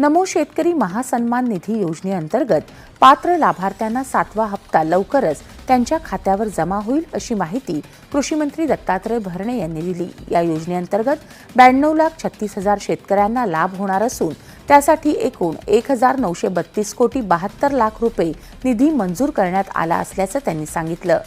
नमो शेतकरी महासन्मान निधी योजनेअंतर्गत पात्र लाभार्थ्यांना सातवा हप्ता लवकरच त्यांच्या खात्यावर जमा होईल अशी माहिती कृषीमंत्री दत्तात्रय भरणे यांनी दिली. या योजनेअंतर्गत ब्याण्णव लाख छत्तीस हजार शेतकऱ्यांना लाभ होणार असून त्यासाठी एकूण एक हजार नऊशे बत्तीस कोटी बहात्तर लाख रुपये निधी मंजूर करण्यात आला असल्याचं त्यांनी सांगितलं.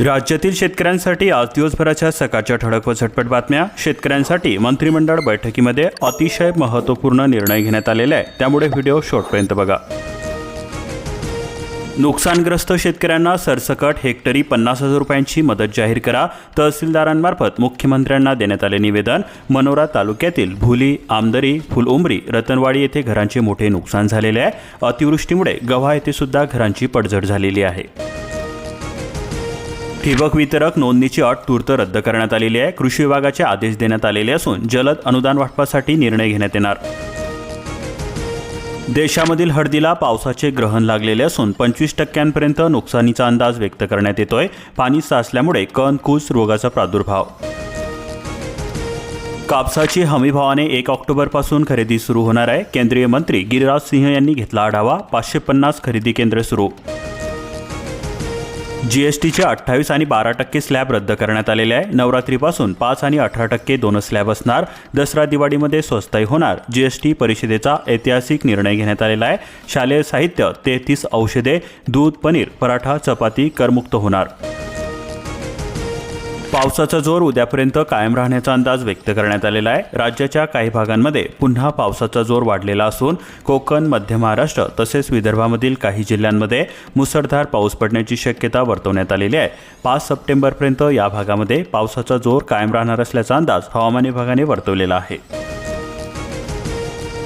राज्यातील शेतकऱ्यांसाठी आज दिवसभराच्या सकाळच्या ठळक व झटपट बातम्या. शेतकऱ्यांसाठी मंत्रिमंडळ बैठकीमध्ये अतिशय महत्त्वपूर्ण निर्णय घेण्यात आलेला आहे. त्यामुळे व्हिडिओ शॉर्टपर्यंत बघा. नुकसानग्रस्त शेतकऱ्यांना सरसकट हेक्टरी पन्नास हजार रुपयांची मदत जाहीर करा. तहसीलदारांमार्फत मुख्यमंत्र्यांना देण्यात आले निवेदन. मनोरा तालुक्यातील भुली आमदरी फुलउमरी रतनवाडी येथे घरांचे मोठे नुकसान झालेले आहे. अतिवृष्टीमुळे गव्हा येथे सुद्धा घरांची पडझड झालेली आहे. ठिबक वितरक नोंदणीची अट तूर्त रद्द करण्यात आलेली आहे. कृषी विभागाचे आदेश देण्यात आलेले असून जलद अनुदान वाटपासाठी निर्णय घेण्यात येणार. देशामधील हळदीला पावसाचे ग्रहण लागलेले असून पंचवीस टक्क्यांपर्यंत नुकसानीचा अंदाज व्यक्त करण्यात येतोय. पाणी साचल्यामुळे कण कूस रोगाचा प्रादुर्भाव. कापसाची हमीभावाने एक ऑक्टोबरपासून खरेदी सुरू होणार आहे. केंद्रीय मंत्री गिरिराज सिंह यांनी घेतला आढावा. पाचशे पन्नास खरेदी केंद्र सुरू. जीएसटीचे अठ्ठावीस आणि बारा टक्के स्लॅब रद्द करण्यात आलेले आहे. नवरात्रीपासून पाच आणि अठरा टक्के दोन स्लॅब असणार. दसरा दिवाळीमध्ये स्वस्ताई होणार. जीएसटी परिषदेचा ऐतिहासिक निर्णय घेण्यात आलेला आहे. शालेय साहित्य तेहतीस औषधे दूध पनीर पराठा चपाती करमुक्त होणार. पावसाचा जोर उद्यापर्यंत कायम राहण्याचा अंदाज व्यक्त करण्यात आलेला आहे. राज्याच्या काही भागांमध्ये पुन्हा पावसाचा जोर वाढलेला असून कोकण मध्य महाराष्ट्र तसेच विदर्भामधील काही जिल्ह्यांमध्ये मुसळधार पाऊस पडण्याची शक्यता वर्तवण्यात आलेली आहे. पाच सप्टेंबरपर्यंत या भागामध्ये पावसाचा जोर कायम राहणार असल्याचा अंदाज हवामान विभागाने वर्तवलेला आहे.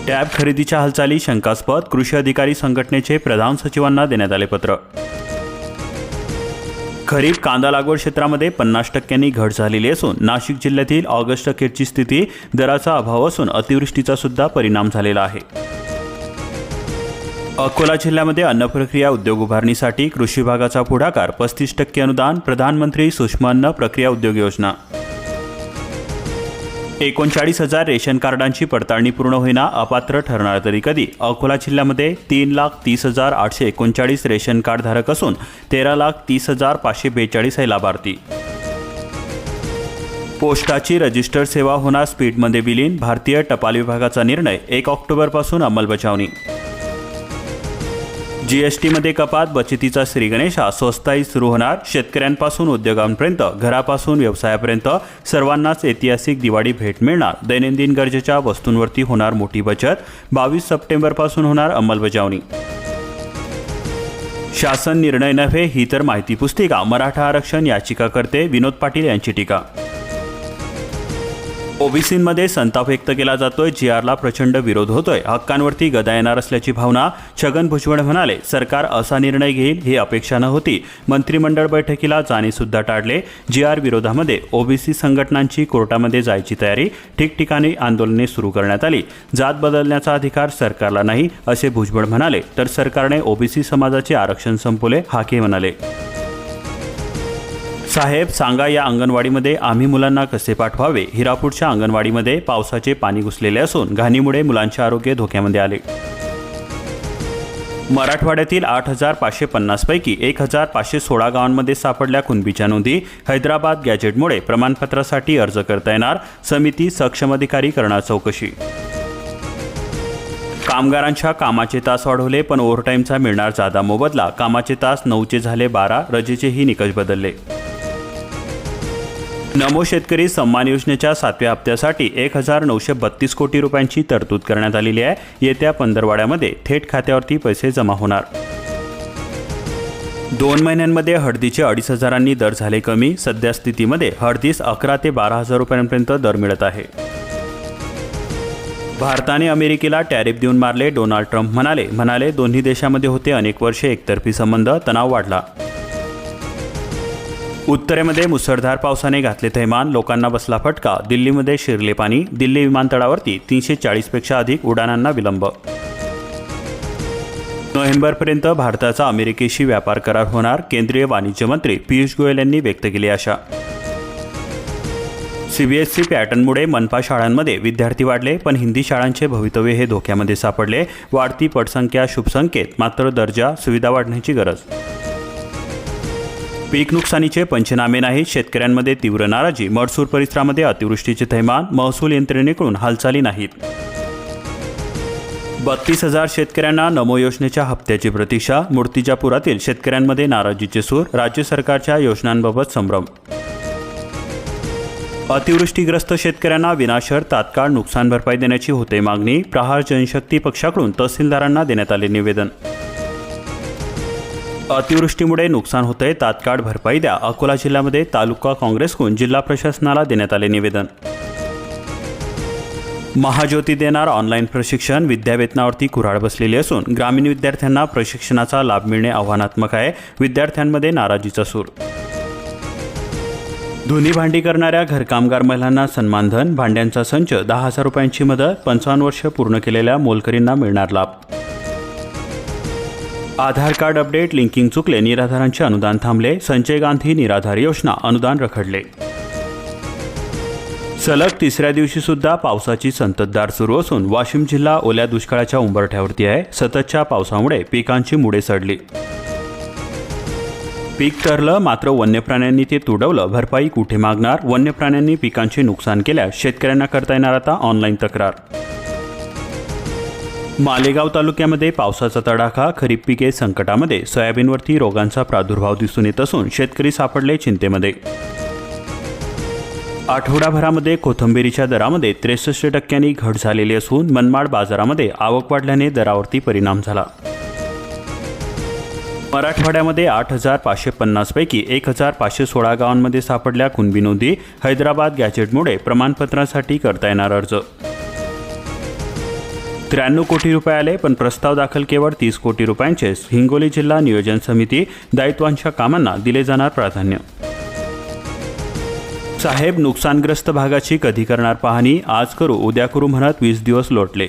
टॅब खरेदीच्या हालचाली शंकास्पद कृषी अधिकारी संघटनेचे प्रधान सचिवांना देण्यात आले पत्र. खरीप कांदा लागवड क्षेत्रामध्ये पन्नास टक्क्यांनी घट झालेली असून नाशिक जिल्ह्यातील ऑगस्ट अखेरची स्थिती दराचा अभाव असून अतिवृष्टीचा सुद्धा परिणाम झालेला आहे. अकोला जिल्ह्यामध्ये अन्न प्रक्रिया उद्योग उभारणीसाठी कृषी विभागाचा पुढाकार पस्तीस टक्के अनुदान प्रधानमंत्री सूक्ष्म अन्न प्रक्रिया उद्योग योजना एकोणचाळीस हजार रेशन कार्डांची पडताळणी पूर्ण होईना अपात्र ठरणार तरी कधी. अकोला जिल्ह्यामध्ये तीन लाख तीस हजार आठशे एकोणचाळीस रेशन कार्ड धारक असून तेरा लाख तीस हजार पाचशे बेचाळीस हे लाभार्थी. पोस्टाची रजिस्टर सेवा होणार स्पीडमध्ये विलीन भारतीय टपाल विभागाचा निर्णय एक ऑक्टोबरपासून अंमलबजावणी. जीएसटीमध्ये कपात बचतीचा श्रीगणेश हा सुरू होणार. शेतकऱ्यांपासून उद्योगांपर्यंत घरापासून व्यवसायापर्यंत सर्वांनाच ऐतिहासिक दिवाळी भेट मिळणार. दैनंदिन गरजेच्या वस्तूंवरती होणार मोठी बचत. बावीस सप्टेंबरपासून होणार अंमलबजावणी. शासन निर्णय नव्हे ही तर माहिती पुस्तिका. मराठा आरक्षण याचिका करते विनोद पाटील यांची टीका. ओबीसींमध्ये संताप व्यक्त केला जातोय जी आरला प्रचंड विरोध होतोय. हक्कांवरती गदा येणार असल्याची भावना छगन भुजबळ म्हणाले सरकार असा निर्णय घेईल ही अपेक्षा नव्हती. मंत्रिमंडळ बैठकीला जाणे सुद्धा टाळले. जी आर विरोधामध्ये ओबीसी संघटनांची कोर्टामध्ये जायची तयारी ठिकठिकाणी आंदोलने सुरू करण्यात आली. जात बदलण्याचा अधिकार सरकारला नाही असे भुजबळ म्हणाले. तर सरकारने ओबीसी समाजाचे आरक्षण संपवले हाके म्हणाले. साहेब सांगा या अंगणवाडीमध्ये आम्ही मुलांना कसे पाठवावे? हिरापूरच्या अंगणवाडीमध्ये पावसाचे पाणी घुसलेले असून घाणीमुळे मुलांचे आरोग्य धोक्यामध्ये आले. मराठवाड्यातील आठ हजार पाचशे पन्नासपैकी एक हजार पाचशे सोळा गावांमध्ये सापडल्या कुणबीच्या नोंदी. हैदराबाद गॅजेटमुळे प्रमाणपत्रासाठी अर्ज करता येणार. समिती सक्षम अधिकारी करणार चौकशी. कामगारांच्या कामाचे तास वाढवले पण ओव्हरटाईमचा मिळणार जादा मोबदला. कामाचे तास नऊचे झाले बारा रजेचेही निकष बदलले. नमो शेतकरी सन्मान योजनेच्या सातव्या हप्त्यासाठी एक हजार नऊशे बत्तीस कोटी रुपयांची तरतूद करण्यात आलेली आहे. येत्या पंधरवाड्यामध्ये थेट खात्यावरती पैसे जमा होणार. दोन महिन्यांमध्ये हळदीचे अडीच हजारांनी दर झाले कमी. सध्या स्थितीमध्ये हळदीस अकरा ते बारा हजार रुपयांपर्यंत दर मिळत आहे. भारताने अमेरिकेला टॅरिफ देऊन मारले डोनाल्ड ट्रम्प म्हणाले. म्हणाले दोन्ही देशामध्ये होते अनेक वर्षे एकतर्फी संबंध. तणाव वाढला. उत्तरेमध्ये मुसळधार पावसाने घातले थैमान लोकांना बसला फटका दिल्लीमध्ये शिरले पाणी दिल्ली विमानतळावरती तीनशे चाळीसपेक्षा अधिक उड्डाणांना विलंब. नोव्हेंबरपर्यंत भारताचा अमेरिकेशी व्यापार करार होणार केंद्रीय वाणिज्य मंत्री पियुष गोयल यांनी व्यक्त केली आशा. सीबीएसई पॅटर्नमुळे मनपा शाळांमध्ये विद्यार्थी वाढले पण हिंदी शाळांचे भवितव्य हे धोक्यामध्ये सापडले. वाढती पटसंख्या शुभसंकेत मात्र दर्जा सुविधा वाढण्याची गरज. पीक नुकसानीचे पंचनामे नाहीत शेतकऱ्यांमध्ये तीव्र नाराजी मडसूर परिसरामध्ये अतिवृष्टीचे थैमान महसूल यंत्रणेकडून हालचाली नाहीत. बत्तीस हजार शेतकऱ्यांना नमो योजनेच्या हप्त्याची प्रतीक्षा मूर्तिजापुरातील शेतकऱ्यांमध्ये नाराजीचे सूर राज्य सरकारच्या योजनांबाबत संभ्रम. अतिवृष्टीग्रस्त शेतकऱ्यांना विनाशर तात्काळ नुकसान भरपाई देण्याची होते मागणी प्रहार जनशक्ती पक्षाकडून तहसीलदारांना देण्यात आले निवेदन. अतिवृष्टीमुळे नुकसान होतंय. तात्काळ भरपाई द्या. अकोला जिल्ह्यामध्ये तालुका काँग्रेसकडून जिल्हा प्रशासनाला देण्यात आले निवेदन. महाज्योती देणार ऑनलाईन प्रशिक्षण. विद्यावेतनावरती कुऱ्हाड बसलेली असून ग्रामीण विद्यार्थ्यांना प्रशिक्षणाचा लाभ मिळणे आव्हानात्मक आहे. विद्यार्थ्यांमध्ये नाराजीचा सूर. धुनी भांडी करणाऱ्या घरकामगार महिलांना सन्मानधन भांड्यांचा संच. दहा हजार रुपयांची मदत. पंचावन्न वर्ष पूर्ण केलेल्या मोलकरींना मिळणार लाभ. आधार कार्ड अपडेट लिंकिंग चुकले निराधारांचे अनुदान थांबले संजय गांधी निराधार योजना अनुदान रखडले. सलग तिसऱ्या दिवशी सुद्धा पावसाची संततधार सुरू असून वाशिम जिल्हा ओल्या दुष्काळाच्या उंबरठ्यावरती आहे. सततच्या पावसामुळे पिकांची मुळे सडली. पीक ठरलं मात्र वन्य प्राण्यांनी ते तुडवलं. भरपाई कुठे मागणार? वन्य प्राण्यांनी पिकांचे नुकसान केल्यास शेतकऱ्यांना करता येणार आता ऑनलाईन तक्रार. मालेगाव तालुक्यामध्ये पावसाचा तडाखा खरीप पिके संकटामध्ये सोयाबीनवरती रोगांचा प्रादुर्भाव दिसून येत असून शेतकरी सापडले चिंतेमध्ये. आठवडाभरामध्ये कोथंबीरीच्या दरामध्ये त्रेसष्ट टक्क्यांनी घट झालेली असून मनमाड बाजारामध्ये आवक वाढल्याने दरावरती परिणाम झाला. मराठवाड्यामध्ये आठ हजार पाचशे पन्नासपैकी एक हजार पाचशे सोळा गावांमध्ये सापडल्या कुणबी नोंदी हैदराबाद गॅजेटमुळे प्रमाणपत्रासाठी करता येणार अर्ज. त्र्याण्णव कोटी रुपये आले पण प्रस्ताव दाखल केवळ तीस कोटी रुपयांचे हिंगोली जिल्हा नियोजन समिती दायित्वांच्या कामांना दिले जाणार प्राधान्य. साहेब नुकसानग्रस्त भागाची कधी करणार पाहणी? आज करू उद्या करू म्हणत वीस दिवस लोटले.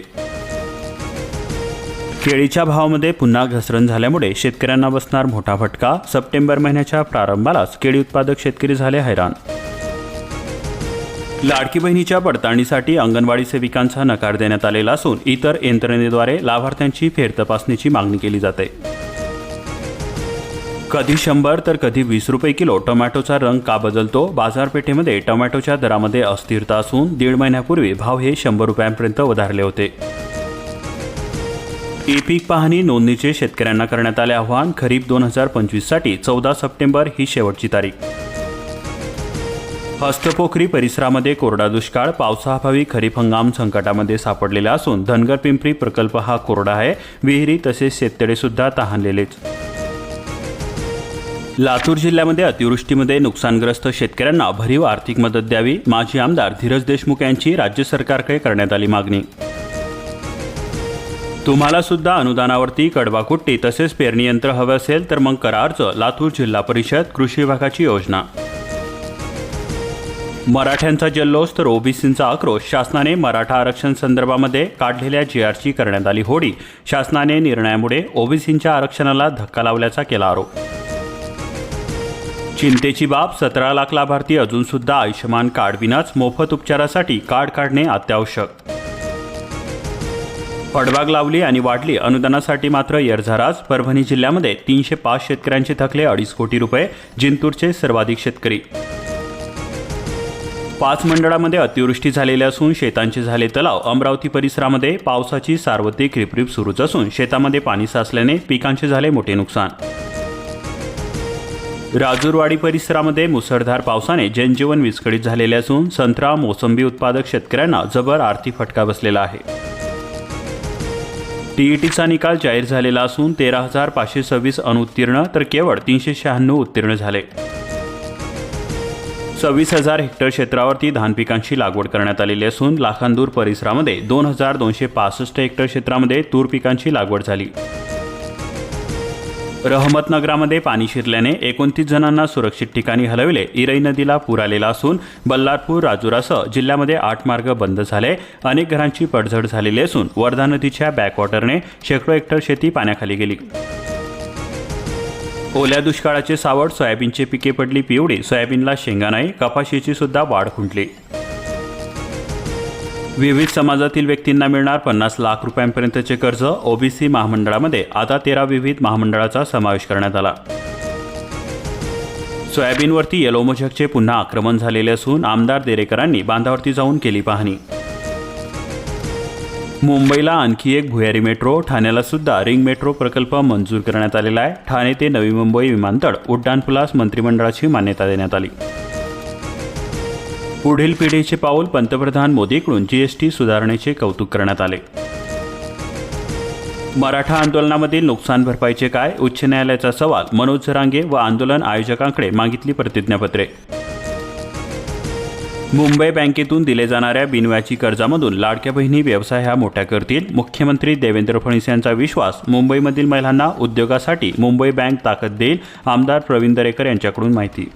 केळीच्या भावामध्ये पुन्हा घसरण झाल्यामुळे शेतकऱ्यांना बसणार मोठा फटका. सप्टेंबर महिन्याच्या प्रारंभालाच केळी उत्पादक शेतकरी झाले हैराण. लाडकी बहिणीच्या पडताळणीसाठी अंगणवाडी सेविकांचा नकार देण्यात आलेला असून इतर यंत्रणेद्वारे लाभार्थ्यांची फेरतपासणीची मागणी केली जाते. कधी शंभर तर कधी वीस रुपये किलो टोमॅटोचा रंग का बदलतो? बाजारपेठेमध्ये टोमॅटोच्या दरामध्ये अस्थिरता असून दीड महिन्यापूर्वी भाव हे शंभर रुपयांपर्यंत वधारले होते. ई पीक पाहणी नोंदणीचे शेतकऱ्यांना करण्यात आले आव्हान. खरीप दोन हजार पंचवीससाठी चौदा सप्टेंबर ही शेवटची तारीख. हस्तपोखरी परिसरामध्ये कोरडा दुष्काळ पावसाअभावी खरीप हंगाम संकटामध्ये सापडलेला असून धनगर पिंपरी प्रकल्प हा कोरडा आहे. विहिरी तसेच शेततळे सुद्धा तहानलेलेच. लातूर जिल्ह्यामध्ये अतिवृष्टीमध्ये नुकसानग्रस्त शेतकऱ्यांना भरीव आर्थिक मदत द्यावी माजी आमदार धीरज देशमुख यांची राज्य सरकारकडे करण्यात आली मागणी. तुम्हाला सुद्धा अनुदानावरती कडवाकुट्टी तसेच पेरणी यंत्र हवे असेल तर मग करा अर्ज लातूर जिल्हा परिषद कृषी विभागाची योजना. मराठ्यांचा जल्लोष तर ओबीसींचा आक्रोश. शासनाने मराठा आरक्षण संदर्भामध्ये काढलेल्या जी आरची करण्यात आली होडी. शासनाने निर्णयामुळे ओबीसींच्या आरक्षणाला धक्का लावल्याचा केला आरोप. चिंतेची बाब सतरा लाख लाभार्थी अजूनसुद्धा आयुष्यमान कार्ड विनाच मोफत उपचारासाठी कार्ड काढणे अत्यावश्यक. फडबाग लावली आणि वाढली. अनुदानासाठी मात्र यरझाराज. परभणी जिल्ह्यामध्ये तीनशे पाच शेतकऱ्यांचे थकले अडीच कोटी रुपये जिंतूरचे सर्वाधिक शेतकरी. पाच मंडळामध्ये अतिवृष्टी झालेली असून शेतांचे झाले तलाव. अमरावती परिसरामध्ये पावसाची सार्वत्रिक रिपरिप सुरूच असून शेतामध्ये पाणी साचल्याने पिकांचे झाले मोठे नुकसान. राजूरवाडी परिसरामध्ये मुसळधार पावसाने जनजीवन विस्कळीत झालेले असून संत्रा मोसंबी उत्पादक शेतकऱ्यांना जबर आर्थिक फटका बसलेला आहे. टीईटीचा निकाल जाहीर झालेला असून तेरा हजार पाचशे सव्वीस अनुत्तीर्ण तर केवळ तीनशे शहाण्णव उत्तीर्ण झाले. सव्वीस हजार हेक्टर क्षेत्रावरती धान पिकांची लागवड करण्यात आलेली असून लाखांदूर परिसरामध्ये दोन हजार दोनशे पासष्ट हेक्टर क्षेत्रामध्ये तूर पिकांची लागवड झाली. रहमतनगरामध्ये पाणी शिरल्याने एकोणतीस जणांना सुरक्षित ठिकाणी हलविले. इरई नदीला पूर आलेला असून बल्लारपूर राजुरासह जिल्ह्यामध्ये आठ मार्ग बंद झाले. अनेक घरांची पडझड झालेली असून वर्धा नदीच्या बॅकवॉटरने शेकडो हेक्टर शेती पाण्याखाली गेली. ओल्या दुष्काळाचे सावट सोयाबीनचे पिके पडली पिवळी सोयाबीनला शेंगा नाही कपाशीची सुद्धा वाढ खुंटली. विविध समाजातील व्यक्तींना मिळणार पन्नास लाख रुपयांपर्यंतचे कर्ज ओबीसी महामंडळामध्ये आता तेरा विविध महामंडळाचा समावेश करण्यात आला. सोयाबीनवरती येलो मोझकचे पुन्हा आक्रमण झालेले असून आमदार देरेकरांनी बांधावरती जाऊन केली पाहणी. मुंबईला आणखी एक भुयारी मेट्रो ठाण्याला सुद्धा रिंग मेट्रो प्रकल्प मंजूर करण्यात आलेला आहे. ठाणे ते नवी मुंबई विमानतळ उड्डाणपुलास मंत्रिमंडळाची मान्यता देण्यात आली. पुढील पिढीचे पाऊल पंतप्रधान मोदीकडून जीएसटी सुधारणेचे कौतुक करण्यात आले. मराठा आंदोलनामधील नुकसान भरपाईचे काय? उच्च न्यायालयाचा सवाल मनोज झरांगे व आंदोलन आयोजकांकडे मागितली प्रतिज्ञापत्रे. मुंबई बँकेतून दिले जाणाऱ्या बिनव्याजी कर्जामधून लाडक्या बहिणी व्यवसाय ह्या मोठ्या करतील मुख्यमंत्री देवेंद्र फडणवीस यांचा विश्वास मुंबईमधील महिलांना उद्योगासाठी मुंबई बँक ताकद देईल आमदार प्रवीण दरेकर यांच्याकडून माहिती.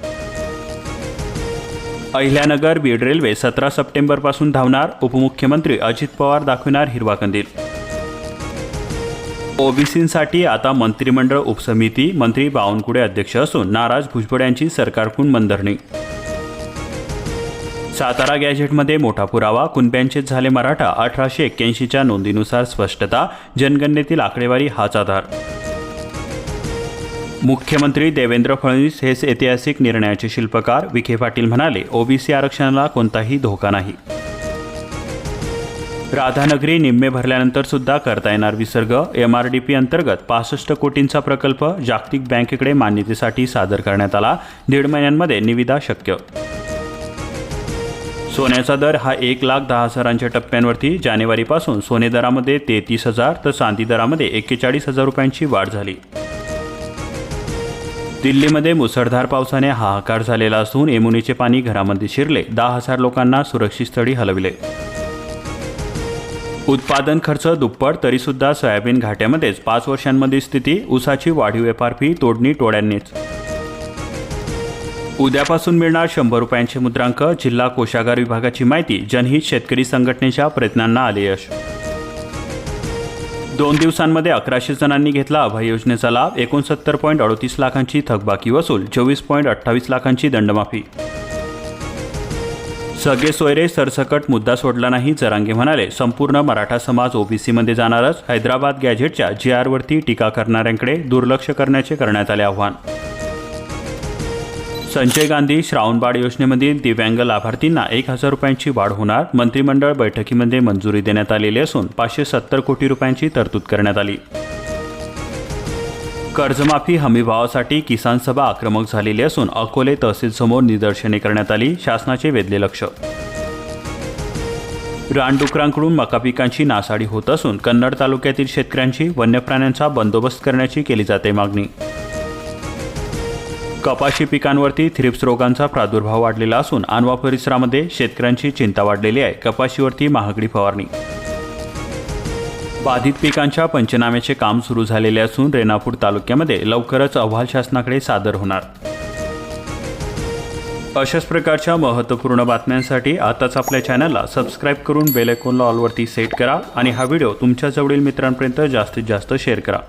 अहिल्यानगर बीड रेल्वे सतरा सप्टेंबरपासून धावणार उपमुख्यमंत्री अजित पवार दाखविणार हिरवा कंदील. ओबीसींसाठी आता मंत्रिमंडळ उपसमिती मंत्री बावनकुळे अध्यक्ष असून नाराज भुजबळ यांची सरकारकडून मनधरणी. सातारा गॅझेटमध्ये मोठा पुरावा कुणब्यांचेच झाले मराठा अठराशे एक्क्याऐंशीच्या नोंदीनुसार स्पष्टता जनगणनेतील आकडेवारी हाच आधार. मुख्यमंत्री देवेंद्र फडणवीस हेच ऐतिहासिक निर्णयाचे शिल्पकार विखे पाटील म्हणाले ओबीसी आरक्षणाला कोणताही धोका नाही. राधानगरी निम्मे भरल्यानंतर सुद्धा करता येणार विसर्ग एमआरडीपी अंतर्गत पासष्ट कोटींचा प्रकल्प जागतिक बँकेकडे मान्यतेसाठी सादर करण्यात आला दीड महिन्यांमध्ये निविदा शक्य. सोन्याचा दर हा एक लाख दहा हजारांच्या टप्प्यांवरती जानेवारीपासून सोने दरामध्ये तेहतीस हजार तर चांदी दरामध्ये एक्केचाळीस हजार रुपयांची वाढ झाली. दिल्लीमध्ये मुसळधार पावसाने हाहाकार झालेला असून एमुनीचे पाणी घरामध्ये शिरले. दहा हजार लोकांना सुरक्षित स्थळी हलविले. उत्पादन खर्च दुप्पट तरीसुद्धा सोयाबीन घाट्यामध्येच. पाच वर्षांमध्ये स्थिती ऊसाची वाढीव व्यापार फी तोडणी टोळ्यांनीच. उद्यापासून मिळणार शंभर रुपयांचे मुद्रांक. जिल्हा कोशागार विभागाची माहिती. जनहित शेतकरी संघटनेच्या प्रयत्नांना आले यश. दोन दिवसांमध्ये अकराशे जणांनी घेतला अभय योजनेचा लाभ. एकोणसत्तर पॉईंट अडोतीस लाखांची थकबाकी वसूल. चोवीस पॉईंट अठ्ठावीस लाखांची दंडमाफी. सगळे सोयरे सरसकट मुद्दा सोडला नाही जरांगे म्हणाले. संपूर्ण मराठा समाज ओबीसीमध्ये जाणारच. हैदराबाद गॅझेटच्या जी आरवरती टीका करणाऱ्यांकडे दुर्लक्ष करण्याचे करण्यात आले आव्हान. संजय गांधी श्रावणबाळ योजनेमधील दिव्यांग लाभार्थींना एक हजार रुपयांची वाढ होणार मंत्रिमंडळ बैठकीमध्ये मंजुरी देण्यात आलेली असून पाचशे सत्तर कोटी रुपयांची तरतूद करण्यात आली. कर्जमाफी हमीभावासाठी किसान सभा आक्रमक झालेली असून अकोले तहसीलसमोर निदर्शने करण्यात आली शासनाचे वेधले लक्ष. रानडुकरांकडून मका पिकांची नासाडी होत असून कन्नड तालुक्यातील शेतकऱ्यांची वन्यप्राण्यांचा बंदोबस्त करण्याची केली जाते मागणी. कपाशी पिकांवरती थ्रिप्स रोगांचा प्रादुर्भाव वाढलेला असून आणवा परिसरामध्ये शेतकऱ्यांची चिंता वाढलेली आहे. कपाशीवरती महागडी फवारणी. बाधित पिकांच्या पंचनाम्याचे काम सुरू झालेले असून रेणापूर तालुक्यामध्ये लवकरच अहवाल शासनाकडे सादर होणार. अशाच प्रकारच्या महत्त्वपूर्ण बातम्यांसाठी आताच आपल्या चॅनलला सबस्क्राईब करून बेलायकोनला ऑलवरती सेट करा आणि हा व्हिडिओ तुमच्या जवळील मित्रांपर्यंत जास्तीत जास्त शेअर करा.